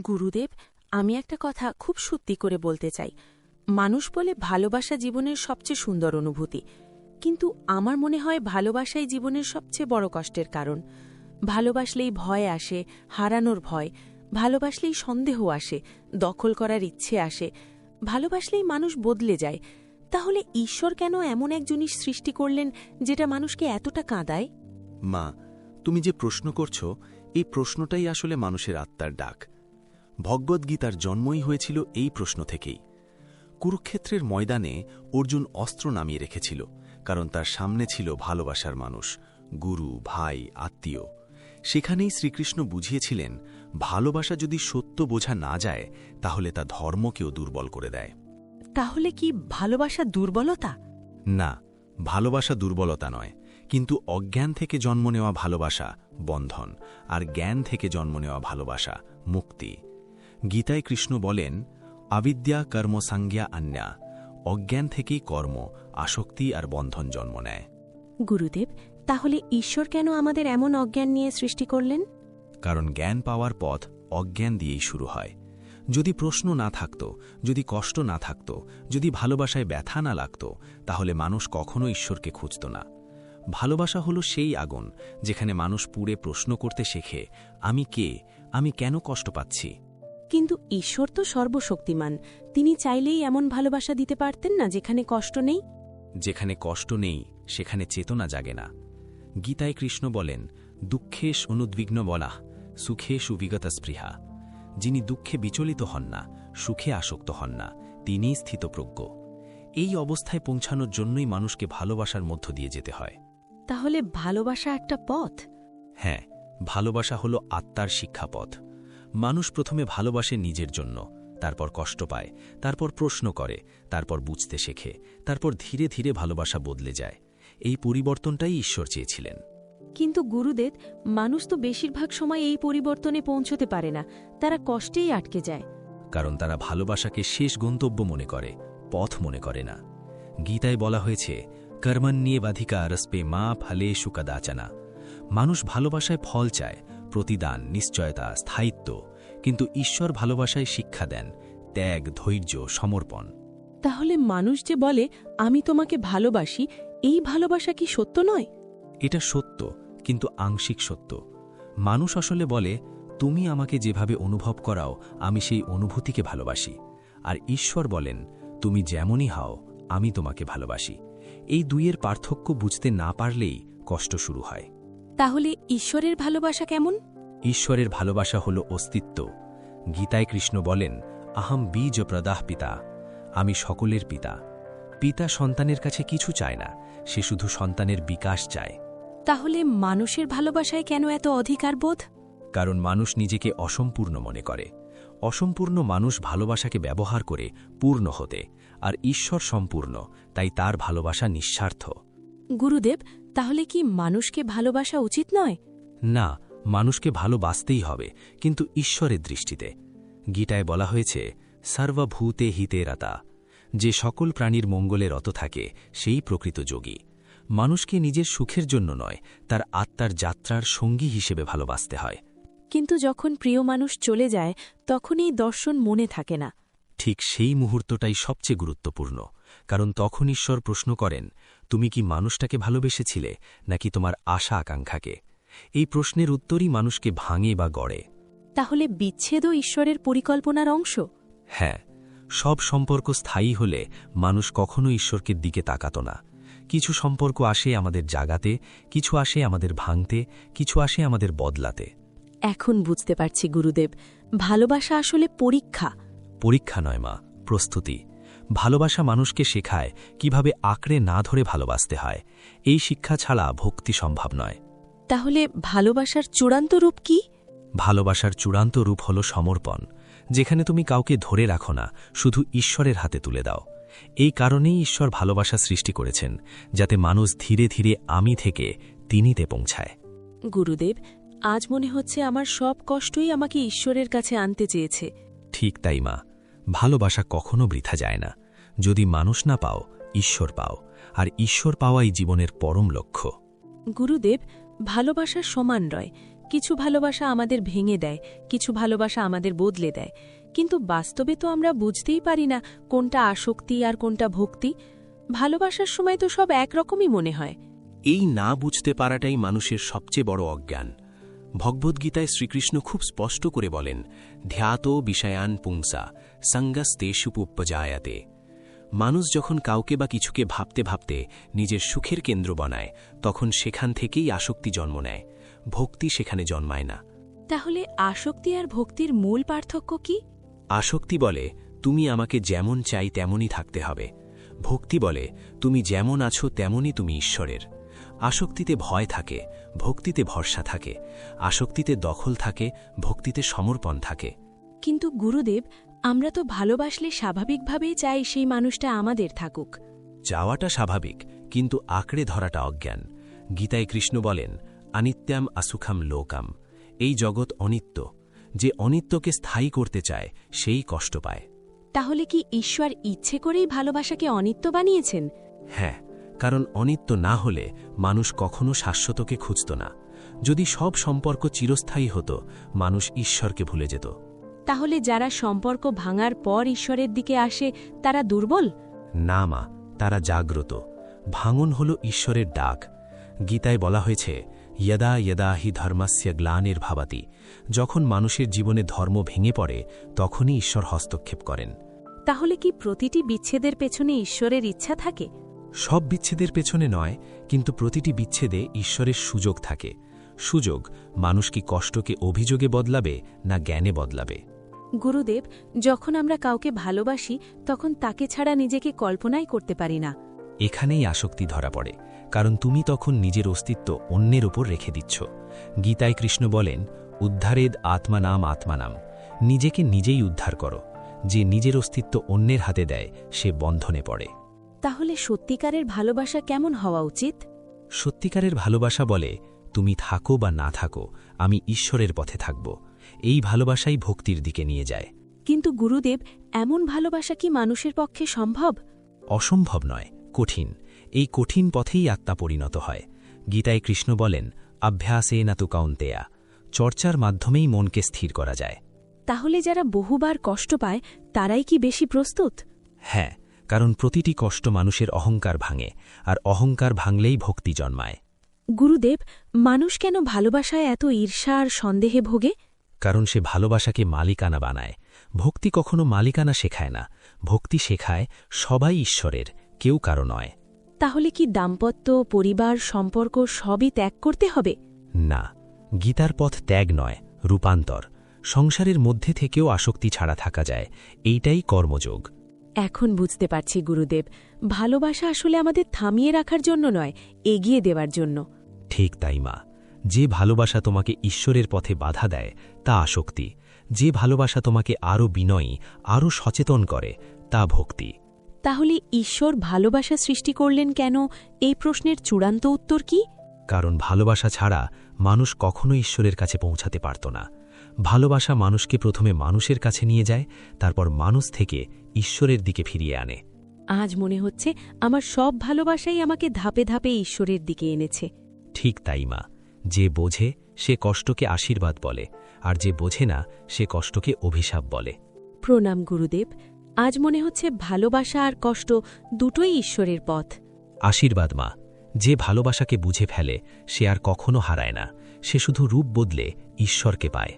গুরুদেব, আমি একটা কথা খুব সত্যি করে বলতে চাই। মানুষ বলে ভালোবাসা জীবনের সবচেয়ে সুন্দর অনুভূতি। কিন্তু আমার মনে হয় ভালোবাসাই জীবনের সবচেয়ে বড় কষ্টের কারণ। ভালোবাসলেই ভয় আসে, হারানোর ভয়। ভালোবাসলেই সন্দেহ আসে, দখল করার ইচ্ছে আসে। ভালোবাসলেই মানুষ বদলে যায়। তাহলে ঈশ্বর কেন এমন এক জিনিস সৃষ্টি করলেন যেটা মানুষকে এতটা কাঁদায়? মা, তুমি যে প্রশ্ন করছ, এই প্রশ্নটাই আসলে মানুষের আত্মার ডাক। ভগবদ্গীতার জন্মই হয়েছিল এই প্রশ্ন থেকেই। কুরুক্ষেত্রের ময়দানে অর্জুন অস্ত্র নামিয়ে রেখেছিল কারণ তার সামনে ছিল ভালোবাসার মানুষ গুরু ভাই আত্মীয়। সেখানেই শ্রীকৃষ্ণ বুঝিয়েছিলেন ভালোবাসা যদি সত্য বোঝা না যায় তাহলে তা ধর্মকেও দুর্বল করে দেয়। তাহলে কি ভালোবাসা দুর্বলতা? না ভালোবাসা দুর্বলতা নয় কিন্তু অজ্ঞান থেকে জন্ম নেওয়া ভালোবাসা বন্ধন আর জ্ঞান থেকে জন্ম নেওয়া ভালোবাসা মুক্তি। গীতায় কৃষ্ণ বলেন আবিদ্যা কর্ম সাংজ্ঞা আন্যা অজ্ঞান থেকেই কর্ম আসক্তি আর বন্ধন জন্ম নেয়। গুরুদেব তাহলে ঈশ্বর কেন আমাদের এমন অজ্ঞান নিয়ে সৃষ্টি করলেন? কারণ জ্ঞান পাওয়ার পথ অজ্ঞান দিয়েই শুরু হয়। যদি প্রশ্ন না থাকত যদি কষ্ট না থাকত যদি ভালোবাসায় ব্যথা না লাগত তাহলে মানুষ কখনো ঈশ্বরকে খুঁজত না। ভালোবাসা হলো সেই আগুন যেখানে মানুষ পুড়ে প্রশ্ন করতে শেখে আমি কে? আমি কেন কষ্ট পাচ্ছি? কিন্তু ঈশ্বর তো সর্বশক্তিমান। তিনি চাইলেই এমন ভালোবাসা দিতে পারতেন না যেখানে কষ্ট নেই। যেখানে কষ্ট নেই সেখানে চেতনা জাগে না। গীতায় কৃষ্ণ বলেন দুঃখেশ অনুদ্বিগ্ন বলা সুখে সুবিগত স্পৃহা। যিনি দুঃখে বিচলিত হন না সুখে আসক্ত হন না তিনিই স্থিতপ্রজ্ঞ। এই অবস্থায় পৌঁছানোর জন্যই মানুষকে ভালোবাসার মধ্য দিয়ে যেতে হয়। তাহলে ভালোবাসা একটা পথ? হ্যাঁ ভালোবাসা হলো আত্মার শিক্ষাপথ। মানুষ প্রথমে ভালোবাসে নিজের জন্য তারপর কষ্ট পায় তারপর প্রশ্ন করে তারপর বুঝতে শেখে তারপর ধীরে ধীরে ভালোবাসা বদলে যায়। এই পরিবর্তনটাই ঈশ্বর চেয়েছিলেন। কিন্তু গুরুদেব মানুষ তো বেশিরভাগ সময় এই পরিবর্তনে পৌঁছতে পারে না তারা কষ্টেই আটকে যায়। কারণ তারা ভালোবাসাকে শেষ গন্তব্য মনে করে পথ মনে করে না। গীতায় বলা হয়েছে কর্মণ্যে বাধিকা রসপে মা ফলে সুকাদাচানা মানুষ ভালোবাসায় ফল চায় প্রতিদান নিশ্চয়তা স্থায়িত্ব। কিন্তু ঈশ্বর ভালোবাসায় শিক্ষা দেন ত্যাগ ধৈর্য সমর্পণ। তাহলে মানুষ যে বলে আমি তোমাকে ভালোবাসি এই ভালোবাসা কি সত্য নয়? এটা সত্য কিন্তু আংশিক সত্য। মানুষ আসলে বলে তুমি আমাকে যেভাবে অনুভব করাও আমি সেই অনুভূতিকে ভালোবাসি। আর ঈশ্বর বলেন তুমি যেমনই হও আমি তোমাকে ভালোবাসি। এই দুইয়ের পার্থক্য বুঝতে না পারলেই কষ্ট শুরু হয়। তাহলে ঈশ্বরের ভালোবাসা কেমন? ঈশ্বরের ভালোবাসা হল অস্তিত্ব। গীতায় কৃষ্ণ বলেন আহম বীজ প্রদাহ পিতা আমি সকলের পিতা। পিতা সন্তানের কাছে কিছু চায় না সে শুধু সন্তানের বিকাশ চায়। তাহলে মানুষের ভালোবাসায় কেন এত অধিকার বোধ? কারণ মানুষ নিজেকে অসম্পূর্ণ মনে করে। অসম্পূর্ণ মানুষ ভালোবাসাকে ব্যবহার করে পূর্ণ হতে আর ঈশ্বর সম্পূর্ণ তাই তার ভালোবাসা নিঃস্বার্থ। গুরুদেব তাহলে কি মানুষকে ভালোবাসা উচিত নয়? না মানুষকে ভালোবাসতেই হবে কিন্তু ঈশ্বরের দৃষ্টিতে। গীতায় বলা হয়েছে সর্বভূতে হিতে রাতা। যে সকল প্রাণীর মঙ্গলে রত থাকে সেই প্রকৃত যোগী। মানুষকে নিজের সুখের জন্য নয় তার আত্মার যাত্রার সঙ্গী হিসেবে ভালোবাসতে হয়। কিন্তু যখন প্রিয় মানুষ চলে যায় তখন এই দর্শন মনে থাকে না। ঠিক সেই মুহূর্তটাই সবচেয়ে গুরুত্বপূর্ণ। কারণ তখন ঈশ্বর প্রশ্ন করেন তুমি কি মানুষটাকে ভালোবেসেছিলে নাকি তোমার আশা আকাঙ্ক্ষাকে এই প্রশ্নের উত্তরই মানুষকে ভাঙে বা গড়ে। তাহলে বিচ্ছেদও ঈশ্বরের পরিকল্পনার অংশ? হ্যাঁ সব সম্পর্ক স্থায়ী হলে মানুষ কখনো ঈশ্বরকে দিকে তাকাত না। কিছু সম্পর্ক আসে আমাদের জাগাতে কিছু আসে আমাদের ভাঙতে কিছু আসে আমাদের বদলাতে। এখন বুঝতে পারছি গুরুদেব ভালোবাসা আসলে পরীক্ষা। পরীক্ষা নয় মা প্রস্তুতি। ভালোবাসা মানুষকে শেখায় কীভাবে আঁকড়ে না ধরে ভালোবাসতে হয়। এই শিক্ষা ছাড়া ভক্তি সম্ভব নয়। তাহলে ভালোবাসার চূড়ান্ত রূপ কি? ভালোবাসার চূড়ান্ত রূপ হল সমর্পণ যেখানে তুমি কাউকে ধরে রাখো না শুধু ঈশ্বরের হাতে তুলে দাও। এই কারণেই ঈশ্বর ভালোবাসা সৃষ্টি করেছেন যাতে মানুষ ধীরে ধীরে আমি থেকে তিনিতে পৌঁছায়। গুরুদেব আজ মনে হচ্ছে আমার সব কষ্টই আমাকে ঈশ্বরের কাছে আনতে চেয়েছে। ঠিক তাই মা ভালোবাসা কখনো বৃথা যায় না। যদি মানুষ না পাও ঈশ্বর পাও আর ঈশ্বর পাওয়াই জীবনের পরম লক্ষ্য। গুরুদেব ভালোবাসা সমান রয় কিছু ভালোবাসা আমাদের ভেঙে দেয়, কিছু ভালোবাসা আমাদের বদলে দেয়। কিন্তু বাস্তবে তো আমরা বুঝতেই পারি না কোনটা আসক্তি আর কোনটা ভক্তি। ভালোবাসার সময় তো সব একরকমই মনে হয়। এই না বুঝতে পারাটাই মানুষের সবচেয়ে বড় অজ্ঞান। ভগবদ্গীতায় শ্রীকৃষ্ণ খুব স্পষ্ট করে বলেন ধ্যাত বিষয়ান পুংসা সঙ্গাস্তেষুপুপজায়াতে মানুষ যখন কাউকে বা কিছুকে ভাবতে ভাবতে নিজের সুখের কেন্দ্র বানায় তখন সেখান থেকেই আসক্তি জন্ম নেয়। ভক্তি সেখানে জন্মায় না। তাহলে আসক্তি আর ভক্তির মূল পার্থক্য কি? আসক্তি বলে তুমি আমাকে যেমন চাই তেমনই থাকতে হবে। ভক্তি বলে তুমি যেমন আছো তেমনই তুমি ঈশ্বরের। আসক্তিতে ভয় থাকে ভক্তিতে ভরসা থাকে। আসক্তিতে দখল থাকে ভক্তিতে সমর্পণ থাকে। কিন্তু গুরুদেব আমরা তো ভালোবাসলে স্বাভাবিকভাবেই চাই সেই মানুষটা আমাদের থাকুক। চাওয়াটা স্বাভাবিক কিন্তু আঁকড়ে ধরাটা অজ্ঞান। গীতায় কৃষ্ণ বলেন আনিত্যাম আসুখাম লোকাম। এই জগৎ অনিত্য। যে অনিত্যকে স্থায়ী করতে চায় সেই কষ্ট পায়। তাহলে কি ঈশ্বর ইচ্ছে করেই ভালোবাসাকে অনিত্য বানিয়েছেন? হ্যাঁ কারণ অনিত্য না হলে মানুষ কখনো শাশ্বতকে খুঁজত না। যদি সব সম্পর্ক চিরস্থায়ী হতো মানুষ ঈশ্বরকে ভুলে যেত। তাহলে যারা সম্পর্ক ভাঙার পর ঈশ্বরের দিকে আসে তারা দুর্বল? না মা তারা জাগ্রত। ভাঙন হল ঈশ্বরের ডাক। গীতায় বলা হয়েছে ইয়দা ইয়দা হি ধর্মাস্য গ্লানের ভাবাতি। যখন মানুষের জীবনে ধর্ম ভেঙে পড়ে তখনই ঈশ্বর হস্তক্ষেপ করেন। তাহলে কি প্রতিটি বিচ্ছেদের পেছনে ঈশ্বরের ইচ্ছা থাকে? সব বিচ্ছেদের পেছনে নয় কিন্তু প্রতিটি বিচ্ছেদে ঈশ্বরের সুযোগ থাকে। সুযোগ মানুষ কি কষ্টকে অভিযোগে বদলাবে না জ্ঞানে বদলাবে? গুরুদেব যখন আমরা কাউকে ভালোবাসি তখন তাকে ছাড়া নিজেকে কল্পনাই করতে পারি না। এখানেই আসক্তি ধরা পড়ে কারণ তুমি তখন নিজের অস্তিত্ব অন্যের ওপর রেখে দিচ্ছ। গীতায় কৃষ্ণ বলেন উদ্ধারেদ আত্মানাম আত্মানাম। নিজেকে নিজেই উদ্ধার করো। যে নিজের অস্তিত্ব অন্যের হাতে দেয় সে বন্ধনে পড়ে। তাহলে সত্যিকারের ভালোবাসা কেমন হওয়া উচিত? সত্যিকারের ভালোবাসা বলে তুমি থাকো বা না থাকো আমি ঈশ্বরের পথে থাকব। এই ভালোবাসাই ভক্তির দিকে নিয়ে যায়। কিন্তু গুরুদেব এমন ভালোবাসা কি মানুষের পক্ষে সম্ভব? অসম্ভব নয় কঠিন। এই কঠিন পথেই আত্মা পরিণত হয়। গীতায় কৃষ্ণ বলেন অভ্যাসে না তু কাউন্তেয়া চর্চার মাধ্যমেই মনকে স্থির করা যায়। তাহলে যারা বহুবার কষ্ট পায় তারাই কি বেশি প্রস্তুত? হ্যাঁ কারণ প্রতিটি কষ্ট মানুষের অহংকার ভাঙে আর অহংকার ভাঙলেই ভক্তি জন্মায়। গুরুদেব মানুষ কেন ভালোবাসায় এত ঈর্ষা আর সন্দেহে ভোগে? কারণ সে ভালোবাসাকে মালিকানা বানায়। ভক্তি কখনো মালিকানা শেখায় না। ভক্তি শেখায় সবাই ঈশ্বরের কেউ কারও নয়। তাহলে কি দাম্পত্য পরিবার সম্পর্ক সবই ত্যাগ করতে হবে? না। গীতার পথ ত্যাগ নয় রূপান্তর। সংসারের মধ্যে থেকেও আসক্তি ছাড়া থাকা যায়। এইটাই কর্মযোগ। এখন বুঝতে পারছি গুরুদেব। ভালোবাসা আসলে আমাদের থামিয়ে রাখার জন্য নয় এগিয়ে দেওয়ার জন্য। ঠিক তাই মা। যে ভালোবাসা তোমাকে ঈশ্বরের পথে বাধা দেয় তা আসক্তি। যে ভালোবাসা তোমাকে আরও বিনয়ী আরও সচেতন করে তা ভক্তি। তাহলে ঈশ্বর ভালোবাসা সৃষ্টি করলেন কেন? এই প্রশ্নের চূড়ান্ত উত্তর কি? কারণ ভালোবাসা ছাড়া মানুষ কখনো ঈশ্বরের কাছে পৌঁছাতে পারত না। ভালোবাসা মানুষকে প্রথমে মানুষের কাছে নিয়ে যায় তারপর মানুষ থেকে ঈশ্বরের দিকে ফিরিয়ে আনে। আজ মনে হচ্ছে আমার সব ভালোবাসাই আমাকে ধাপে ধাপে ঈশ্বরের দিকে এনেছে। ঠিক তাই মা। যে বোঝে সে কষ্টকে আশীর্বাদ বলে আর যে বোঝে না সে কষ্টকে অভিশাপ বলে। প্রণাম গুরুদেব আজ মনে হচ্ছে ভালোবাসা আর কষ্ট দুটোই ঈশ্বরের পথ। আশীর্বাদ মা যে ভালোবাসাকে বুঝে ফেলে সে আর কখনো হারায় না সে শুধু রূপ বদলে ঈশ্বরকে পায়।